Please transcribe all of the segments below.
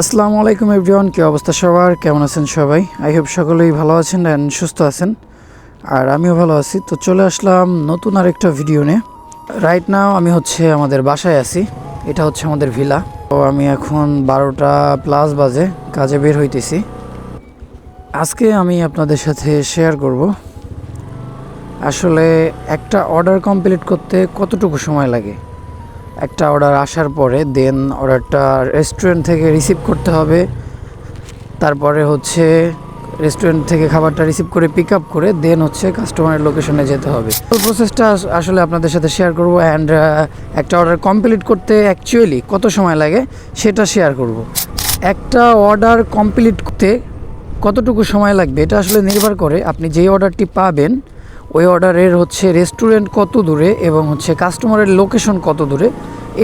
আসসালামু আলাইকুম এভরিওয়ান, কী অবস্থা সবার? কেমন আছেন সবাই? আই হোপ সকলেই ভালো আছেন অ্যান্ড সুস্থ আছেন। আর আমিও ভালো আছি। তো চলে আসলাম নতুন আরেকটা ভিডিও নিয়ে। রাইট নাও আমি হচ্ছে আমাদের বাসায় আছি। এটা হচ্ছে আমাদের ভিলা তো আমি এখন বারোটা প্লাস বাজে, কাজে বের হইতেছি। আজকে আমি আপনাদের সাথে শেয়ার করব। আসলে একটা অর্ডার কমপ্লিট করতে কতটুকু সময় লাগে? একটা অর্ডার আসার পরে দেন অর্ডারটা রেস্টুরেন্ট থেকে রিসিভ করতে হবে। তারপরে হচ্ছে রেস্টুরেন্ট থেকে খাবারটা রিসিভ করে পিক আপ করে দেন হচ্ছে কাস্টমারের লোকেশনে যেতে হবে। তো প্রসেসটা আসলে আপনাদের সাথে শেয়ার করব অ্যান্ড একটা অর্ডার কমপ্লিট করতে অ্যাকচুয়ালি কত সময় লাগে সেটা শেয়ার করব। একটা অর্ডার কমপ্লিট করতে কতটুকু সময় লাগবে এটা আসলে নির্ভর করে আপনি যেই অর্ডারটি পাবেন ওই অর্ডারের হচ্ছে রেস্টুরেন্ট কত দূরে এবং হচ্ছে কাস্টমারের লোকেশন কত দূরে,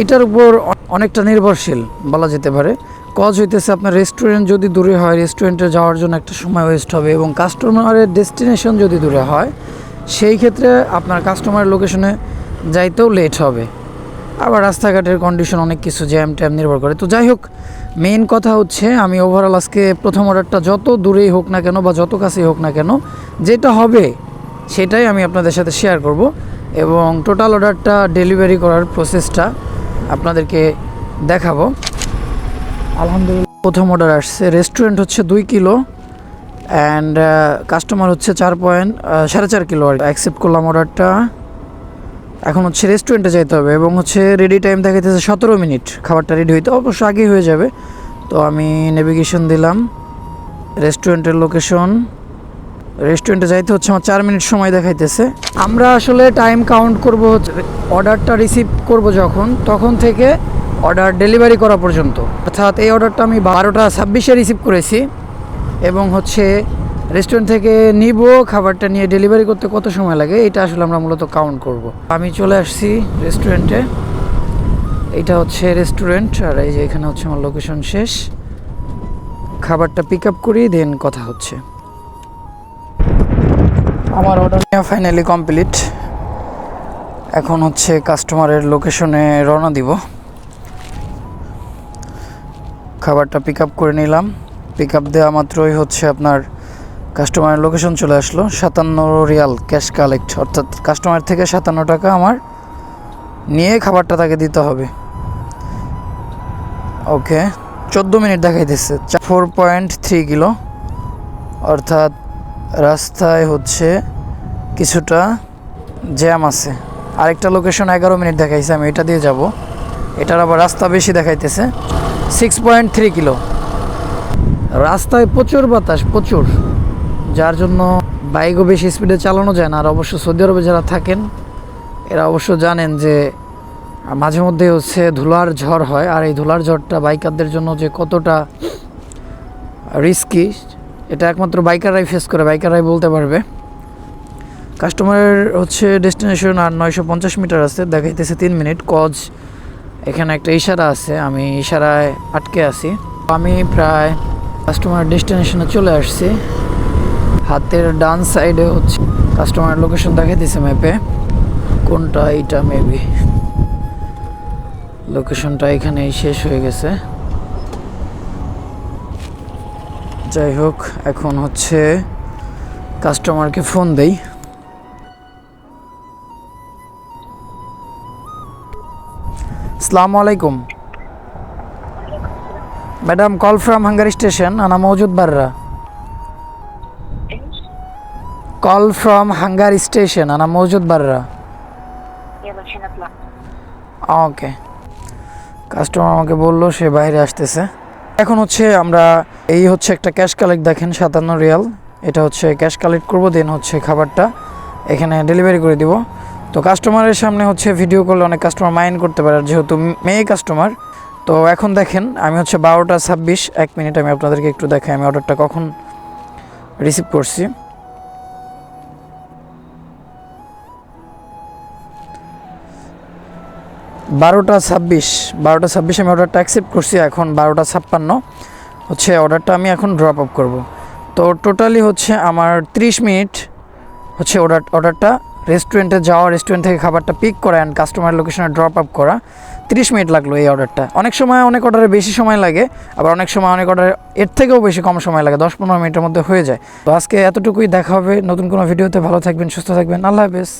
এটার উপর অনেকটা নির্ভরশীল বলা যেতে পারে। কজ হইতেছে আপনার রেস্টুরেন্ট যদি দূরে হয়, রেস্টুরেন্টে যাওয়ার জন্য একটা সময় ওয়েস্ট হবে এবং কাস্টমারের ডেস্টিনেশন যদি দূরে হয়, সেই ক্ষেত্রে আপনার কাস্টমারের লোকেশনে যাইতেও লেট হবে। আবার রাস্তাঘাটের কন্ডিশন অনেক কিছু জ্যাম ট্যাম নির্ভর করে। তো যাই হোক মেইন কথা হচ্ছে আমি ওভারঅল আজকে প্রথম অর্ডারটা যত দূরেই হোক না কেন বা যত কাছেই হোক না কেন, যেটা হবে সেটাই আমি আপনাদের সাথে শেয়ার করব। এবং টোটাল অর্ডারটা ডেলিভারি করার প্রসেসটা আপনাদেরকে দেখাবো। আলহামদুলিল্লাহ, প্রথম অর্ডার আসছে। রেস্টুরেন্ট হচ্ছে দুই কিলো অ্যান্ড কাস্টমার হচ্ছে চার পয়েন্ট সাড়ে চার কিলো আর অ্যাকসেপ্ট করলাম অর্ডারটা এখন হচ্ছে রেস্টুরেন্টে যেতে হবে এবং হচ্ছে রেডি টাইম দেখাইতেছে সতেরো মিনিট। খাবারটা রেডি হইতে অবশ্য আগেই হয়ে যাবে। তো আমি নেভিগেশন দিলাম। রেস্টুরেন্টের লোকেশন রেস্টুরেন্টে যাইতে হচ্ছে, আমার চার মিনিট সময় দেখাইতেছে। আমরা আসলে টাইম কাউন্ট করব অর্ডারটা রিসিভ করব যখন, তখন থেকে অর্ডার ডেলিভারি করা পর্যন্ত। অর্থাৎ এই অর্ডারটা আমি বারোটা ছাব্বিশে রিসিভ করেছি এবং হচ্ছে রেস্টুরেন্ট থেকে নিব, খাবারটা নিয়ে ডেলিভারি করতে কত সময় লাগে, এটা আসলে আমরা মূলত কাউন্ট করব। আমি চলে আসছি রেস্টুরেন্টে এইটা হচ্ছে রেস্টুরেন্ট আর এই যে এখানে হচ্ছে আমার লোকেশন শেষ। খাবারটা পিক আপ করি দেন কথা হচ্ছে। আমার অর্ডার ফাইনালি কমপ্লিট এখন হচ্ছে কাস্টমারের লোকেশনে রওনা দিব। খাবারটা পিক আপ করে নিলাম। পিক আপ দেওয়া মাত্রই হচ্ছে আপনার কাস্টমারের লোকেশন চলে আসলো। সাতান্ন রিয়াল ক্যাশ কালেক্ট অর্থাৎ কাস্টমার থেকে সাতান্ন টাকা আমার নিয়ে খাবারটা তাকে দিতে হবে। ওকে চোদ্দ মিনিট দেখাইতেছে। ফোর পয়েন্ট থ্রি কিলো, অর্থাৎ রাস্তায় হচ্ছে কিছুটা জ্যাম আছে। আরেকটা লোকেশন এগারো মিনিট দেখাইছে, আমি এটা দিয়ে যাব। এটার আবার রাস্তা বেশি দেখাইতেছে। Six point three kilo. রাস্তায় প্রচুর বাতাস, প্রচুর। যার জন্য বাইকও বেশি স্পিডে চালানো যায় না। আর অবশ্য সৌদি আরবে যারা থাকেন, এরা অবশ্য জানেন যে মাঝে মধ্যে হচ্ছে ধুলার ঝড় হয়। আর এই ধুলার ঝড়টা বাইকারদের জন্য যে কতটা রিস্কি এটা একমাত্র বাইকাররাই ফেস করে, বাইকাররাই বলতে পারবে। কাস্টমারের হচ্ছে ডেস্টিনেশন আর নয়শো পঞ্চাশ মিটার আছে, দেখাইতেছে তিন মিনিট কজ এখানে একটা ইশারা আছে, আমি ইশারায় আটকে আছি। আমি প্রায় কাস্টমার ডেস্টিনেশনে চলে আসছি। হাতের ডান সাইডে হচ্ছে কাস্টমার লোকেশন দেখাইতেছে ম্যাপে কোনটা, এইটা মেবি লোকেশনটা এখানেই শেষ হয়ে গেছে। যাই হোক, এখন হচ্ছে কাস্টমারকে ফোন দেই। সালামু আলাইকুম madam call from Hungary station আনা মৌজুদ বাররা। কল ফ্রম হাঙ্গারি স্টেশন আনা মৌজুদ বাররা। ওকে কাস্টমার আমাকে বলল, সে বাইরে আসতেছে। এখন হচ্ছে আমরা এই হচ্ছে একটা ক্যাশ কালেক্ট দেখেন সাতান্ন রিয়াল। এটা হচ্ছে ক্যাশ কালেক্ট করব দেন হচ্ছে খাবারটা। এখানে ডেলিভারি করে দিব। তো কাস্টমারের সামনে হচ্ছে ভিডিও করলে অনেক কাস্টমার মাইন্ড করতে পারে যেহেতু মেয়ে কাস্টমার তো এখন দেখেন, আমি হচ্ছে বারোটা ছাব্বিশ, এক মিনিট আমি আপনাদেরকে একটু দেখাই, আমি অর্ডারটা কখন রিসিভ করছি। বারোটা ছাব্বিশ বারোটা ছাব্বিশ আমি অর্ডারটা অ্যাকসেপ্ট করছি, এখন বারোটা ছাপ্পান্ন। হচ্ছে অর্ডারটা আমি এখন ড্রপ আপ করব। তো টোটালি হচ্ছে আমার 30 মিনিট হচ্ছে অর্ডার, অর্ডারটা রেস্টুরেন্টে যাওয়া রেস্টুরেন্ট থেকে খাবারটা পিক করা অ্যান্ড কাস্টমার লোকেশনে ড্রপ আপ করা, তিরিশ মিনিট লাগল এই অর্ডারটা। অনেক সময় অনেক অর্ডারে বেশি সময় লাগে, আবার অনেক সময় অনেক অর্ডারে এর থেকেও বেশি কম সময় লাগে, দশ পনেরো মিনিটের মধ্যে হয়ে যায়। তো আজকে এতটুকুই, দেখা হবে নতুন কোনো ভিডিওতে ভালো থাকবেন, সুস্থ থাকবেন। আল্লাহ হাফেজ।